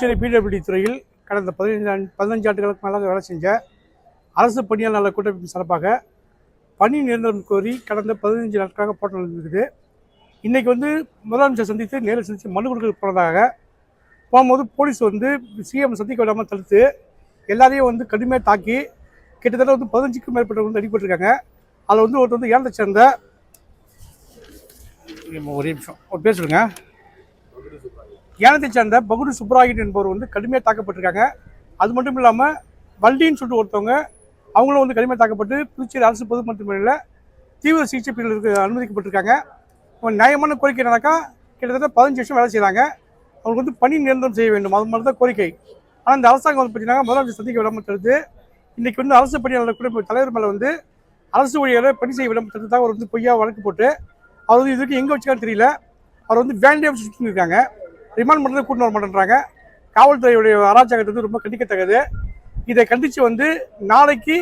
Puducherry PWD துறையில் கடந்த பதினைஞ்சு பதினஞ்சு ஆண்டுகளுக்கு மேலாக வேலை செஞ்ச அரசு பணியாளர் நல கூட்டமைப்பின் சார்பாக பணி நிரந்தரம் கோரி கடந்த பதினஞ்சு நாட்களாக போராட்டம் நடந்திருக்குது. இன்றைக்கி வந்து முதலமைச்சர் சந்தித்து நேரில் சந்தித்து மனு கொடுக்க போனதாக போகும்போது போலீஸ் வந்து சிஎம் சந்திக்க விடாமல் தடுத்து எல்லாரையும் வந்து கடுமையாக தாக்கி கிட்டத்தட்ட வந்து பதினஞ்சுக்கும் மேற்பட்டவங்க வந்து அடிபட்டிருக்காங்க. அதில் வந்து ஒருத்தர் வந்து ஏழத்தை சேர்ந்த ஒரே நிமிஷம். ஒரு பேர் ஏனத்தை சேர்ந்த பகுடு சுப்ராகிட் என்பவர் வந்து கடுமையாக தாக்கப்பட்டிருக்காங்க. அது மட்டும் இல்லாமல் வல்டின்னு சொல்லிட்டு ஒருத்தவங்க அவங்களும் வந்து கடுமையாக தாக்கப்பட்டு புதுச்சேரி அரசு பொது மருத்துவமனையில் தீவிர சிகிச்சை பிரிவுகளுக்கு அனுமதிக்கப்பட்டிருக்காங்க. அவங்க நியாயமான கோரிக்கை என்னன்னாக்கா கிட்டத்தட்ட பதினஞ்சு வருஷம் வேலை செய்கிறாங்க அவங்களுக்கு வந்து பணி நிரந்தரம் செய்ய வேண்டும். அது மாதிரி தான் கோரிக்கை. ஆனால் இந்த அரசாங்கம் வந்து பார்த்தீங்கன்னா முதலமைச்சர் சந்திக்க விடாமல் தடுத்து இன்றைக்கி வந்து அரசு பணியாளர் கூட தலைவர் மேலே வந்து அரசு ஊழியரை பணி செய்ய விடாமல் தடுத்து அவர் வந்து பொய்யா வழக்கு போட்டு அவர் வந்து இதுக்கு எங்கே வச்சுக்கான்னு தெரியல. அவர் வந்து வேண்டிய சுற்றி இருக்காங்க. ரிமாண்ட் பண்ணுறது கூட்டு வர மாட்டேன்றாங்க. காவல்துறையுடைய அராஜகத்தை வந்து ரொம்ப கண்டிக்கத்தக்கது. இதை கண்டித்து வந்து நாளைக்கு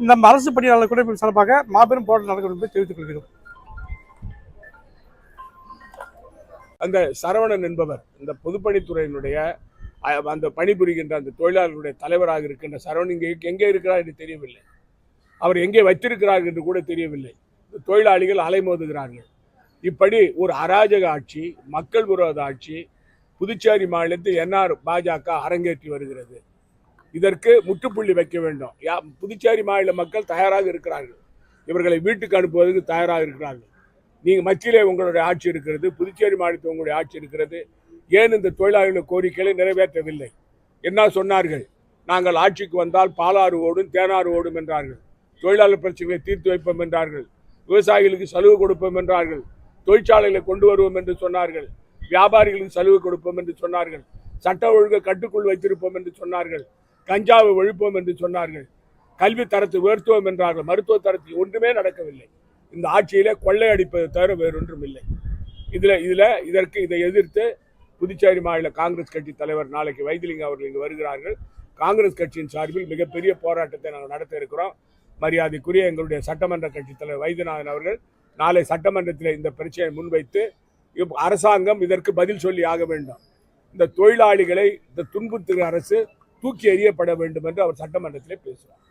நம்ம அரசு பணியாளர் கூட சார்பாக மாபெரும் போராட்டம் நடக்கும் என்பதை தெரிவித்துக் கொள்கிறோம். அந்த சரவணன் என்பவர் இந்த பொதுப்பணித்துறையினுடைய அந்த பணிபுரிகின்ற அந்த தொழிலாளர்களுடைய தலைவராக இருக்கின்ற சரவணன் இங்கே எங்கே இருக்கிறார் என்று தெரியவில்லை. அவர் எங்கே வைத்திருக்கிறார் என்று கூட தெரியவில்லை. இந்த தொழிலாளிகள் அலைமோதுகிறார்கள். இப்படி ஒரு அராஜக ஆட்சி மக்கள் விரோத ஆட்சி புதுச்சேரி மாநிலத்தில் என்ஆர் பாஜக அரங்கேற்றி வருகிறது. இதற்கு முற்றுப்புள்ளி வைக்க வேண்டும். யா புதுச்சேரி மாநில மக்கள் தயாராக இருக்கிறார்கள். இவர்களை வீட்டுக்கு அனுப்புவதற்கு தயாராக இருக்கிறார்கள். நீங்கள் மத்தியிலே உங்களுடைய ஆட்சி இருக்கிறது புதுச்சேரி மாநிலத்தில் உங்களுடைய ஆட்சி இருக்கிறது. ஏன் இந்த தொழிலாளர்கள் கோரிக்கைகளை நிறைவேற்றவில்லை? என்ன சொன்னார்கள்? நாங்கள் ஆட்சிக்கு வந்தால் பாலாறு ஓடும் தேனாறு ஓடும் என்றார்கள். தொழிலாளர் பிரச்சனைகளை தீர்த்து வைப்போம் என்றார்கள். விவசாயிகளுக்கு சலுகை கொடுப்போம் என்றார்கள். தொழிற்சாலைகளை கொண்டு வருவோம் என்று சொன்னார்கள். வியாபாரிகளுக்கு சலுகை கொடுப்போம் என்று சொன்னார்கள். சட்ட ஒழுங்கை கட்டுக்குள் வைத்திருப்போம் என்று சொன்னார்கள். கஞ்சாவை ஒழிப்போம் என்று சொன்னார்கள். கல்வி தரத்தை உயர்த்துவோம் என்றார்கள். மருத்துவ தரத்தில் ஒன்றுமே நடக்கவில்லை. இந்த ஆட்சியிலே கொள்ளையடிப்பதை தவிர வேறொன்றும் இல்லை. இதுல இதுல இதற்கு இதை எதிர்த்து புதுச்சேரி மாநில காங்கிரஸ் கட்சி தலைவர் நாளைக்கு வைத்திலிங்கம் அவர்கள் இங்கு வருகிறார்கள். காங்கிரஸ் கட்சியின் சார்பில் மிகப்பெரிய போராட்டத்தை நாங்கள் நடத்த இருக்கிறோம். மரியாதைக்குரிய எங்களுடைய சட்டமன்ற கட்சி தலைவர் வைத்தியநாதன் அவர்கள் நாளை சட்டமன்றத்தில் இந்த பிரச்சனையை முன்வைத்து அரசாங்கம் இதற்கு பதில் சொல்லி ஆக வேண்டும். இந்த தொழிலாளிகளை இந்த துன்புறுத்துகிற அரசு தூக்கி எறியப்பட வேண்டும் என்று அவர் சட்டமன்றத்திலே பேசுவார்.